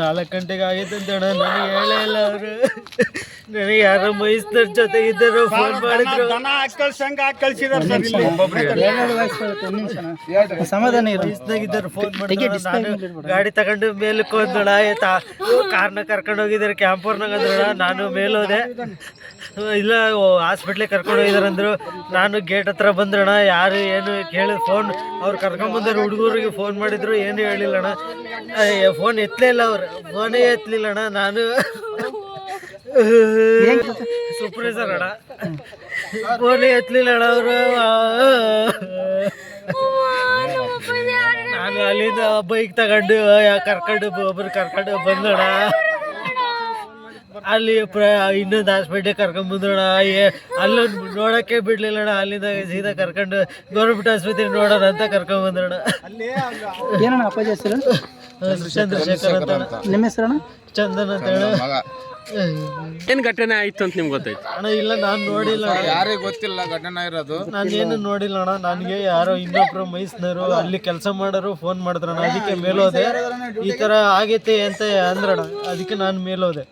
ನಾಲ್ಕು ಗಂಟೆಗೆ ಆಗೈತೆ ಅಂತ ಅಣ್ಣ ನನಗೆ ಹೇಳೇ ಇಲ್ಲ ಅವರು. ನನಗೆ ಯಾರೋ ಜೊತೆ ಇದ್ದರು ಫೋನ್ ಮಾಡಿದ್ರು. ಸಮಾಧಾನ ಇರು. ಇದ್ದಾರೆ ಫೋನ್ ಮಾಡಿದ್ರು. ನಾನು ಗಾಡಿ ತಗೊಂಡು ಮೇಲಕ್ಕೆ ಆಯ್ತಾ? ಕಾರ್ನ ಕರ್ಕೊಂಡು ಹೋಗಿದ್ದಾರೆ ಕ್ಯಾಂಪೋರ್ನಾಗ ಅಂದ್ರಣ ನಾನು ಮೇಲೋದೆ. ಇಲ್ಲ ಹಾಸ್ಪಿಟ್ಲಿಗೆ ಕರ್ಕೊಂಡು ಹೋಗಿದಾರಂದ್ರು ನಾನು ಗೇಟ್ ಹತ್ರ ಬಂದ್ರಣ ಯಾರು ಏನು ಕೇಳಿ ಫೋನ್ ಅವ್ರು ಕರ್ಕೊಂಬಂದರು ಹುಡುಗರಿಗೆ ಫೋನ್ ಮಾಡಿದ್ರು ಏನು ಹೇಳಿಲ್ಲಣ್ಣ. ಫೋನ್ ಎತ್ತಲೇ ಇಲ್ಲ ಅವ್ರು. ಫೋನೇ ಎತ್ತಲಿಲ್ಲ ಅಣ್ಣ ನಾನು. ಸೂಪರ್ವೈಸರ್ ಅಣ್ಣ. ಫೋನೇ ಎತ್ತಲಿಲ್ಲ ಅಣ್ಣ ಅವರು. ನಾನು ಅಲ್ಲಿಂದ ಬೈಕ್ ತಗೊಂಡು ಯಾ- ಕರ್ಕೊಂಡು ಒಬ್ರು ಕರ್ಕೊಂಡು ಬಂದೋಣ ಅಲ್ಲಿ ಪ್ರ ಇನ್ನೊಂದು ಹಾಸ್ಪಿಟ್ಲಿಗೆ ಕರ್ಕೊಂಡ್ ಬಂದೋಣ ಅಲ್ಲೊಂದು ನೋಡೋಕ್ಕೆ ಬಿಡ್ಲಿಲ್ಲಣ್ಣ. ಅಲ್ಲಿಂದ ಸೀದಾ ಕರ್ಕೊಂಡು ಗೌರ್ಮೆಂಟ್ ಆಸ್ಪತ್ರೆ ನೋಡೋಣ ಅಂತ ಕರ್ಕೊಂಡ್ ಬಂದೋಣ ಏನಣ್ಣ ಅಪ್ಪಾಜಿ ಹೆಸರು? ಚಂದ್ರಶೇಖರ್ ಅಂತ. ನಿಮ್ಮ ಹೆಸರಣ್ಣ? ಚಂದನ್ ಅಂತ ಹೇಳಿ. ಏನ್ ಘಟನೆ ಆಯ್ತು ಅಂತ ನಿಮ್ಗೆ ಗೊತ್ತಾಯ್ತು? ಅಣ್ಣ ಇಲ್ಲ ನಾನು ನೋಡಿಲ್ಲ ಅಣ್ಣ. ಯಾರಿಗೂ ಗೊತ್ತಿಲ್ಲ ಘಟನೆ ಇರೋದು. ನಾನೇನು ನೋಡಿಲ್ಲ ಅಣ್ಣ. ನನಗೆ ಯಾರೋ ಇನ್ನೊಬ್ರು ಮೈಸ್ನರು ಅಲ್ಲಿ ಕೆಲಸ ಮಾಡೋರು ಫೋನ್ ಮಾಡಿದ್ರಣ್ಣ ಅದಕ್ಕೆ ಮೇಲೋದೆ ಈ ತರ ಆಗೈತೆ ಅಂತ ಅಂದ್ರಣ್ಣ. ಅದಕ್ಕೆ ನಾನು ಮೇಲೋದೆ